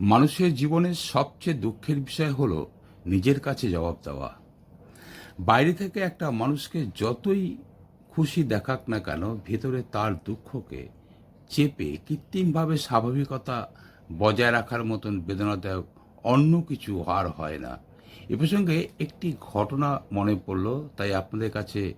মানুষের জীবনের সবচেয়ে দুঃখের বিষয় হলো নিজের কাছে জবাব দেওয়া। বাইরে থেকে একটা মানুষকে যতই খুশি দেখাক না কেন, ভেতরে তার দুঃখকে চেপে কৃত্রিমভাবে স্বাভাবিকতা বজায় রাখার মতন বেদনাদায়ক অন্য কিছু আর হয় না। এ প্রসঙ্গে একটি ঘটনা মনে পড়ল, তাই আপনাদের কাছে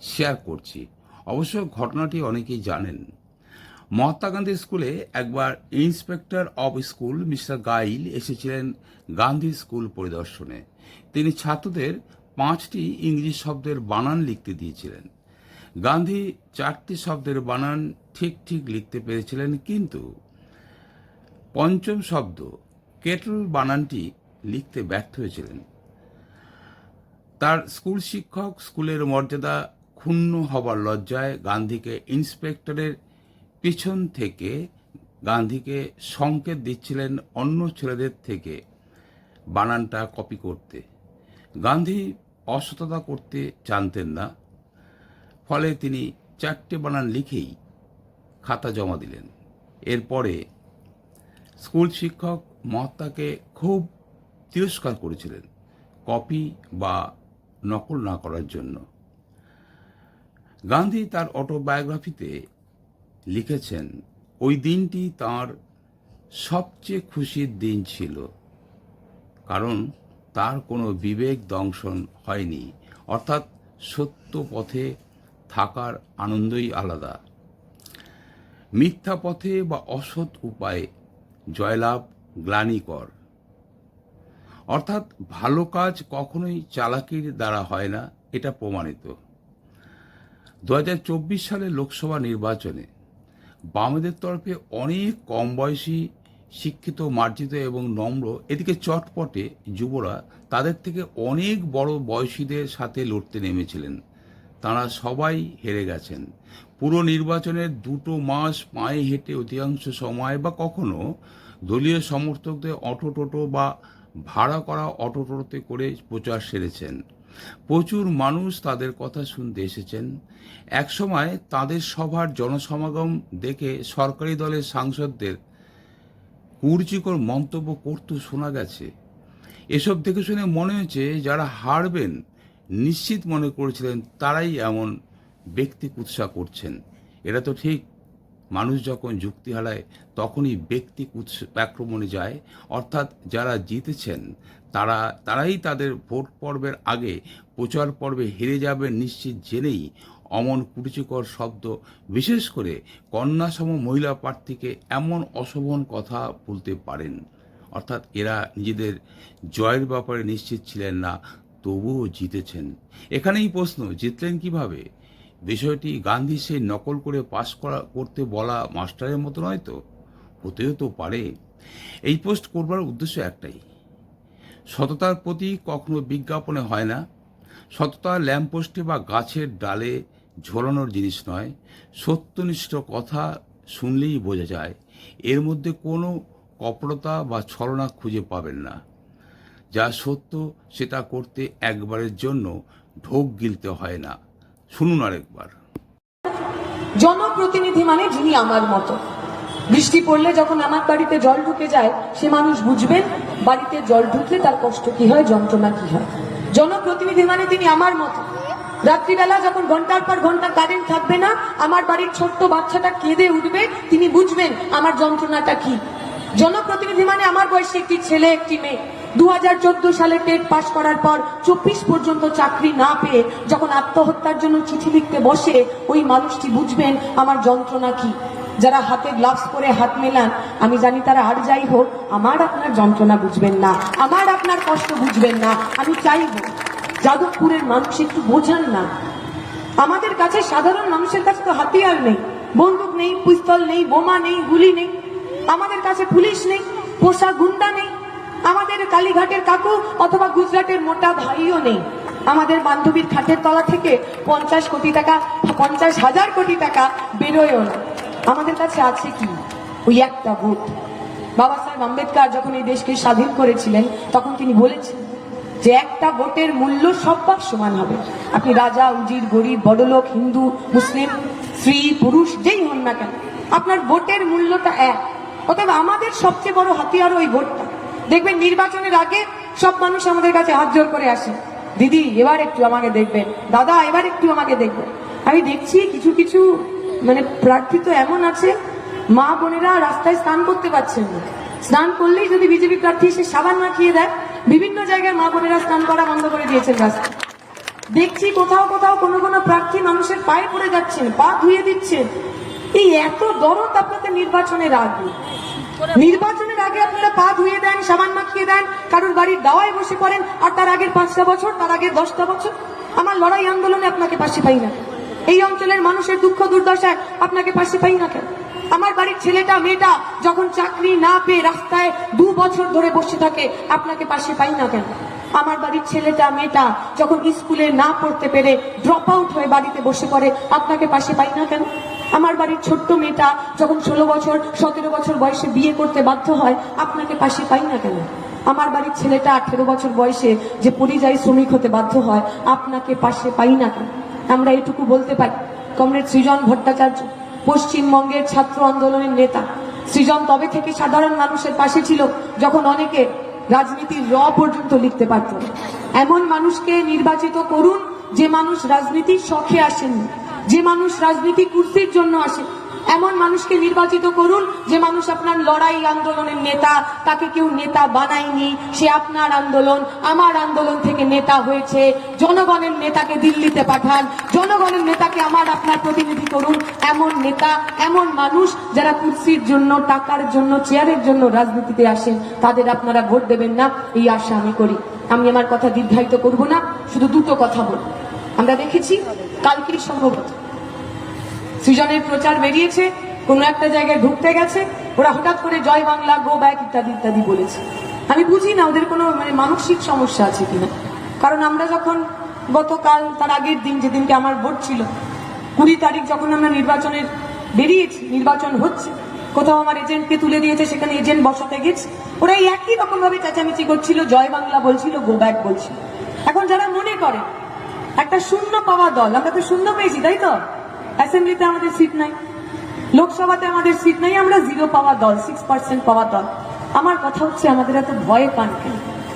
শেয়ার করছি। অবশ্য ঘটনাটি অনেকেই জানেন। মহাত্মা গান্ধী স্কুলে একবার ইন্সপেক্টর অব স্কুল মিস্টার গাইল এসেছিলেন গান্ধী স্কুল পরিদর্শনে। তিনি ছাত্রদের পাঁচটি ইংরেজি শব্দের বানান লিখতে দিয়েছিলেন। গান্ধী চারটি শব্দের বানান ঠিক ঠিক লিখতে পেরেছিলেন কিন্তু পঞ্চম শব্দ, কেটল বানানটি লিখতে ব্যর্থ হয়েছিলেন। তার স্কুল শিক্ষক স্কুলের মর্যাদা ক্ষুণ্ণ হবার লজ্জায় গান্ধীকে ইন্সপেক্টরের পিছন থেকে গান্ধীকে সংকেত দিচ্ছিলেন অন্য ছেলেদের থেকে বানানটা কপি করতে। গান্ধী অসততা করতে জানতেন না, ফলে তিনি চারটে বানান লিখেই খাতা জমা দিলেন। এরপরে স্কুল শিক্ষক মহাত্মাকে খুব তিরস্কার করেছিলেন কপি বা নকল না করার জন্য। গান্ধী তার অটোবায়োগ্রাফিতে লিখেছেন, ওই দিনটি তার সবচেয়ে খুশির দিন ছিল, কারণ তার কোনো বিবেক দংশন হয়নি। অর্থাৎ সত্য পথে থাকার আনন্দই আলাদা। মিথ্যা পথে বা অসৎ উপায়ে জয়লাভ গ্লানিকর। অর্থাৎ ভালো কাজ কখনোই চালাকির দ্বারা হয় না, এটা প্রমাণিত। দু সালের লোকসভা নির্বাচনে বামেদের তরফে অনেক কম বয়সী, শিক্ষিত, মার্জিত এবং নম্র এদিকে চটপটে যুবরা তাদের থেকে অনেক বড় বয়সীদের সাথে লড়তে নেমেছিলেন। তারা সবাই হেরে গেছেন। পুরো নির্বাচনের দুটো মাস পায়ে হেঁটে অধিকাংশ সময় বা কখনো দলীয় সমর্থকদের অটো টোটো বা ভাড়া করা অটো টোটোতে করে প্রচার সেরেছেন। প্রচুর মানুষ তাদের কথা শুনতে এসেছেন। একসময় তাদের সভার জনসমাগম দেখে সরকারি দলের সাংসদদের কুরচিকর মন্তব্য করতে শোনা গেছে। এসব দেখে শুনে মনে হয়েছে যারা হারবেন, নিশ্চিত মনে করেছিলেন তারাই এমন ব্যক্তি কুৎসা করছেন। এটা তো ঠিক মানুষ যখন যুক্তি হারায়, তখনই ব্যক্তি আক্রমণে যায়। অর্থাৎ যারা জিতেছেন, তারা, তারাই তাদের ভোট পর্বের আগে প্রচার পর্বে হেরে যাবে নিশ্চিত জেনেই অমন কুরুচিকর শব্দ, বিশেষ করে কন্যাসম মহিলা প্রার্থীকে এমন অশোভন কথা বলতে পারেন। অর্থাৎ এরা নিজেদের জয়ের ব্যাপারে নিশ্চিত ছিলেন না, তবুও জিতেছেন। এখানেই প্রশ্ন, জিতলেন কীভাবে? বিষয়টি গান্ধী সেই নকল করে পাশ করা, করতে বলা মাস্টারের মতো নয় তো? হতেও তো পারে। এই পোস্ট করবার উদ্দেশ্য একটাই। সততার প্রতি কখনো বিজ্ঞাপনে হয় না। সততা ল্যাম্পপোস্টে বা গাছের ডালে ঝোলানোর জিনিস নয়। সত্যনিষ্ঠ কথা শুনলেই বোঝা যায়। এর মধ্যে কোনো কপটতা বা ছলনা খুঁজে পাবেন না। যা সত্য, সেটা করতে একবারের জন্য ঢোক গিলতে হয় না। শুনুন আরেকবার। জনপ্রতিনিধি মানে যিনি আমার মতো। বৃষ্টি পড়লে যখন আমার বাড়িতে জল ঢুকে যায়, সে মানুষ বুঝবেন বাড়িতে জল ঢুকলে তার কষ্ট কি হয়, যন্ত্রণা কি হয়। জনপ্রতিনিধি মানে তিনি আমার মতো। রাত্রিবেলা যখন ঘণ্টার পর ঘণ্টা কারেন্ট থাকবে না, আমার বাড়ির ছোট্ট বাচ্চাটা কেঁদে উঠবে, তিনি বুঝবেন আমার যন্ত্রণাটা কি। জনপ্রতিনিধি মানে আমার বয়সী একটি ছেলে, একটি মেয়ে। দু হাজার চোদ্দ সালে টেট পাশ করার পর চব্বিশ পর্যন্ত চাকরি না পেয়ে যখন আত্মহত্যার জন্য চিঠি লিখতে বসে, ওই মানুষটি বুঝবেন আমার যন্ত্রণা কি। যারা হাতে গ্লাভস পরে হাত মেলান, আমি জানি তারা আর যাই হোক, আমার আপনার যন্ত্রণা বুঝবেন না, আমার আপনার কষ্ট বুঝবেন না, আমি চাইব যাদবপুরের মানুষ একটু বোঝান না। আমাদের কাছে সাধারণ মানুষের কাছে তো হাতিয়ার নেই, বন্দুক নেই, পিস্তল নেই, বোমা নেই, গুলি নেই। আমাদের কাছে পুলিশ নেই, পোষা গুন্ডা নেই। আমাদের কালীঘাটের কাকু অথবা গুজরাটের মোটা ভাইও নেই। আমাদের বান্ধবীর খাটের তলা থেকে পঞ্চাশ কোটি টাকা, পঞ্চাশ হাজার কোটি টাকা বেরোয়ও না। আমাদের কাছে আছে কি? ওই একটা ভোট। বাবা সাহেব আম্বেদকর যখন এই দেশকে স্বাধীন করেছিলেন, তখন তিনি বলেছেন যে একটা ভোটের মূল্য সব্বার সমান হবে। আপনি রাজা, উজির, গরিব, বড়লোক, হিন্দু, মুসলিম, স্ত্রী, পুরুষ, যেই হন না কেন, আপনার ভোটের মূল্যটা এক। অতএব আমাদের সবচেয়ে বড় হাতিয়ার ওই ভোটটা। দেখবেন নির্বাচনের আগে সব মানুষ আমাদের কাছে হাত জোর করে আসে। দিদি, এবার একটু আমাকে দেখবেন। দাদা, এবার একটু আমাকে দেখবেন। আমি দেখছি কিছু কিছু মানে প্রার্থী তো এমন আছে, মা বোনেরা রাস্তায় স্নান করতে পারছেন না। স্নান করলেই যদি বিজেপি প্রার্থী এসে সাবান মাখিয়ে দেয়, বিভিন্ন জায়গায় মা বোনেরা স্নান করা বন্ধ করে দিয়েছেন রাস্তায়। দেখছি কোথাও কোথাও কোনো কোনো প্রার্থী মানুষের পায়ে পড়ে যাচ্ছেন, পা ধুয়ে দিচ্ছেন। এই এত দরদ আপনাদের নির্বাচনের আগে। নির্বাচনের আগে আপনারা পা ধুয়ে দেন, সাবান মাখিয়ে দেন, কারোর বাড়ির দাওয়ায় বসে পড়েন, আর তার আগের পাঁচটা বছর, তার আগের দশটা বছর। আমার লড়াই আন্দোলনে আপনাকে পাশে পাই না। এই অঞ্চলের মানুষের দুঃখ দুর্দশায় আপনাকে পাশে পাই না কেন? আমার বাড়ির ছেলেটা, মেয়েটা যখন চাকরি না পেয়ে রাস্তায় দু বছর ধরে বসে থাকে, আপনাকে পাশে পাই না কেন? আমার বাড়ির ছেলেটা, মেয়েটা যখন স্কুলে না পড়তে পেরে ড্রপ আউট হয়ে বাড়িতে বসে পড়ে, আপনাকে পাশে পাই না কেন? আমার বাড়ির ছোট্ট মেয়েটা যখন ষোলো বছর, সতেরো বছর বয়সে বিয়ে করতে বাধ্য হয়, আপনাকে পাশে পাই না কেন? আমার বাড়ির ছেলেটা আঠেরো বছর বয়সে যে পরিযায়ী শ্রমিক হতে বাধ্য হয়, আপনাকে পাশে পাই না কেন? আমরা এটুকু বলতে পারি। কমরেড সৃজন ভট্টাচার্য, পশ্চিমবঙ্গের ছাত্র আন্দোলনের নেতা। সৃজন তবে থেকে সাধারণ মানুষের পাশে ছিল যখন অনেকে রাজনীতির র পর্যন্ত লিখতে পারত। এমন মানুষকে নির্বাচিত করুন যে মানুষ রাজনীতির শখে আসেননি। যে মানুষ রাজনীতি কুর্সির জন্য আসে, এমন মানুষকে নির্বাচিত করুন যে মানুষ আপনার লড়াই আন্দোলনের নেতা, তাকে কেউ নেতা বানায়নি, সে আপনার আন্দোলন, আমার আন্দোলন থেকে নেতা হয়েছে। জনগণের নেতাকে দিল্লিতে পাঠান, জনগণের নেতাকে আমার আপনার প্রতিনিধি করুন। এমন নেতা, এমন মানুষ যারা কুর্সির জন্য, টাকার জন্য, চেয়ারের জন্য রাজনীতিতে আসেন, তাদের আপনারা ভোট দেবেন না, এই আশা আমি করি। আমি আমার কথা দীর্ঘায়িত করব না, শুধু দুটো কথা বলব। আমরা দেখেছি কালকেই সম্ভবত সৃজনের প্রচার বেরিয়েছে, কোনো একটা জায়গায় ঢুকতে গেছে, ওরা হঠাৎ করে জয় বাংলা, গো ব্যাক ইত্যাদি ইত্যাদি বলেছে। আমি বুঝি না ওদের কোনো মানে মানসিক সমস্যা আছে কিনা। কারণ আমরা যখন গতকাল, তার আগের দিন, যেদিনকে আমার ভোট ছিল, কুড়ি তারিখ যখন আমরা নির্বাচনের বেরিয়েছি, নির্বাচন হচ্ছে, কোথাও আমার এজেন্টকে তুলে দিয়েছে, সেখানে এজেন্ট বসাতে গেছে, ওরা এই একই রকমভাবে চেঁচামেচি করছিল, জয় বাংলা বলছিল, গো ব্যাক বলছিল। এখন যারা মনে করে একটা শূন্য পাওয়া দল, আমরা তো শূন্য পেয়েছি, তাই তো? অ্যাসেম্বলিতে আমাদের সিট নাই, লোকসভাতে আমাদের সিট নাই, আমরা জিরো পাওয়া দল সিক্স পার্সেন্ট পাওয়া দল। আমার কথা হচ্ছে, আমাদের এত ভয় পান কেন?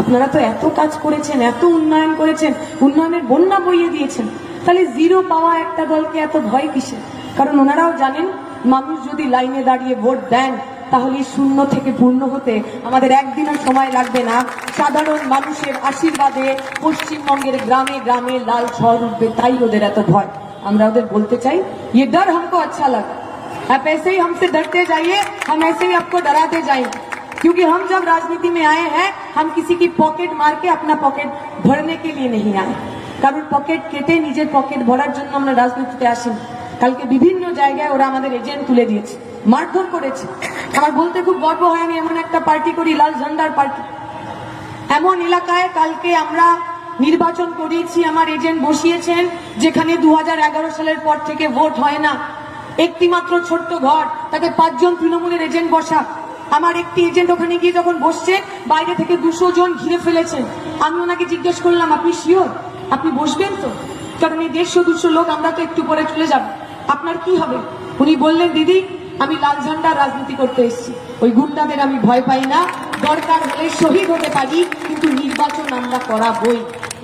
আপনারা তো এত কাজ করেছেন, এত উন্নয়ন করেছেন, উন্নয়নের বন্যা বইয়ে দিয়েছেন। তাহলে জিরো পাওয়া একটা দলকে এত ভয় কিসে কারণ ওনারাও জানেন, মানুষ যদি লাইনে দাঁড়িয়ে ভোট দেন তাহলে এই শূন্য থেকে পূর্ণ হতে আমাদের একদিনও সময় লাগবে না সাধারণ মানুষের আশীর্বাদে পশ্চিমবঙ্গের গ্রামে গ্রামে লাল ঝড় উঠবে তাই ওদের এত ভয় আমরা ওদের বলতে চাই ये डर हमको अच्छा लगा आप ऐसे ही हमसे डरते जाइए हम ऐसे ही आपको डराते जाएंगे क्योंकि हम जब राजनीति में आए हैं हम किसी की पॉकेट मार के अपना पॉकेट भरने के लिए नहीं आए কারোর পকেট কেটে নিজের পকেট ভরার জন্য আমরা রাজনীতিতে আসিনি কালকে বিভিন্ন জায়গায় ওরা আমাদের এজেন্ট তুলে দিয়েছে মারধর করেছে। আমার বলতে খুব গর্ব হয়, আমি এমন একটা পার্টি করি, লাল ঝান্ডার পার্টি। এমন এলাকায় কালকে আমরা নির্বাচন করিয়েছি, আমার এজেন্ট বসিয়েছেন, যেখানে দু হাজার এগারো সালের পর থেকে ভোট হয় না। একটি মাত্র ছোট্ট ঘর, তাতে পাঁচজন তৃণমূলের এজেন্ট বসা। আমার একটি এজেন্ট ওখানে গিয়ে যখন বসছে, বাইরে থেকে দুশো জন ঘিরে ফেলেছেন আমি ওনাকে জিজ্ঞেস করলাম, আপনি শিওর আপনি বসবেন তো? কারণ এই দেড়শো দুশো লোক, আমরা তো একটু পরে চলে যাব। আপনার কি হবে? উনি বললেন, দিদি আমি লাল ঝান্ডার রাজনীতি করতে এসেছি। ওই গুন্ডাদের আমি ভয় পাই না। দরকার হলে শহীদ হতে পারি, কিন্তু নির্বাচন আমরা করাবই।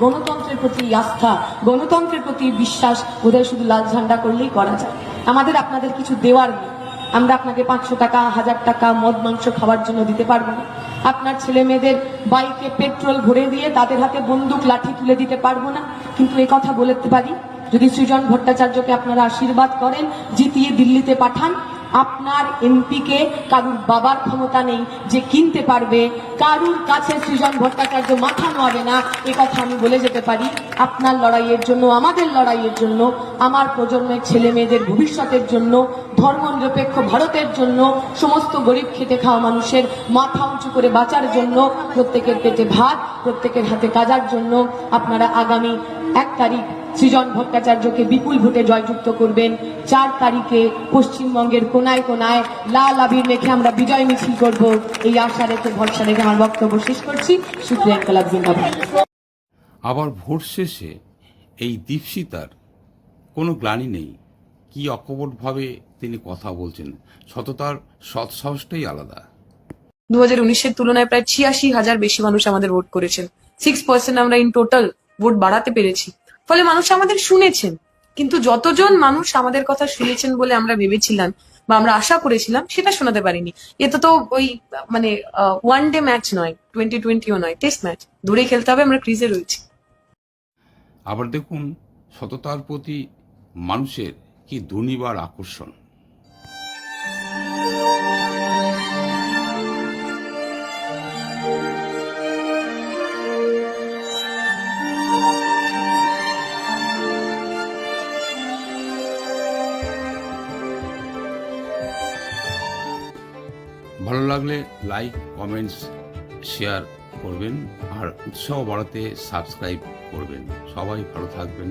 গণতন্ত্রের প্রতি আস্থা, গণতন্ত্রের প্রতি বিশ্বাস, বোধহয় শুধু লাল ঝান্ডা করলেই করা যায়। আমাদের আপনাদের কিছু দেওয়ার নেই। আমরা আপনাকে পাঁচশো টাকা, হাজার টাকা মদ, মাংস খাওয়ার জন্য দিতে পারব না। আপনার ছেলে মেয়েদের বাইকে পেট্রোল ভরে দিয়ে তাদের হাতে বন্দুক, লাঠি তুলে দিতে পারব না। কিন্তু এই কথা বলতে পারি, যদি সৃজন ভট্টাচার্যকে আপনারা আশীর্বাদ করেন, জিতিয়ে দিল্লিতে পাঠান আপনার এমপিকে কারুর বাবার ক্ষমতা নেই যে কিনতে পারবে, কারুর কাছে সৃজন ভট্টাচার্য মাথা নোয়াবে না, এ কথা আমি বলে যেতে পারি। আপনার লড়াইয়ের জন্য, আমাদের লড়াইয়ের জন্য, আমার প্রজন্মের ছেলে মেয়েদের ভবিষ্যতের জন্য, ধর্মনিরপেক্ষ ভারতের জন্য, সমস্ত গরিব খেটে খাওয়া মানুষের মাথা উঁচু করে বাঁচার জন্য, প্রত্যেকের পেটে ভাত, প্রত্যেকের হাতে কাজার জন্য, আপনারা আগামী এক তারিখ সৃজন ভট্টাচার্যকে বিপুল ভোটে জয়যুক্ত করবেন। চার তারিখে পশ্চিমবঙ্গের কোনায় কোনায় লাল আবির মেখে আমরা বিজয় মিছিল করব। এই আশা রেখে ভরসা রেখে আমার বক্তব্য শেষ করছি। সুপ্রিয়া ইনকলাব জিন্দাবাদ আবার ভোট শেষে এই দীপশিতার কোনো গ্লানি নেই। কি অকপটভাবে তিনি কথা বলছেন। সততার সৎসাহসটাই আলাদা। দু হাজার উনিশের তুলনায় প্রায় ছিয়াশি হাজার বেশি মানুষ আমাদের ভোট করেছেন। সিক্স পার্সেন্ট আমরা ইন টোটাল ভোট বাড়াতে পেরেছি। ফলে মানুষ আমাদের শুনেছেন। কিন্তু যতজন মানুষ আমাদের কথা শুনেছেন বলে আমরা ভেবেছিলাম বা আমরা আশা করেছিলাম, সেটা শোনাতে পারিনি। এটা তো ওই মানে ওয়ান ডে ম্যাচ নয় টোয়েন্টি টোয়েন্টিও নয় টেস্ট ম্যাচ দূরে খেলতে হবে, আমরা ক্রিজে রয়েছি। আবার দেখুন, সততার প্রতি মানুষের কি দুর্নিবার আকর্ষণ। লাগলে লাইক কমেন্টস শেয়ার করবেন আর উৎসাহ বাড়াতে সাবস্ক্রাইব করবেন। সবাই ভালো থাকবেন।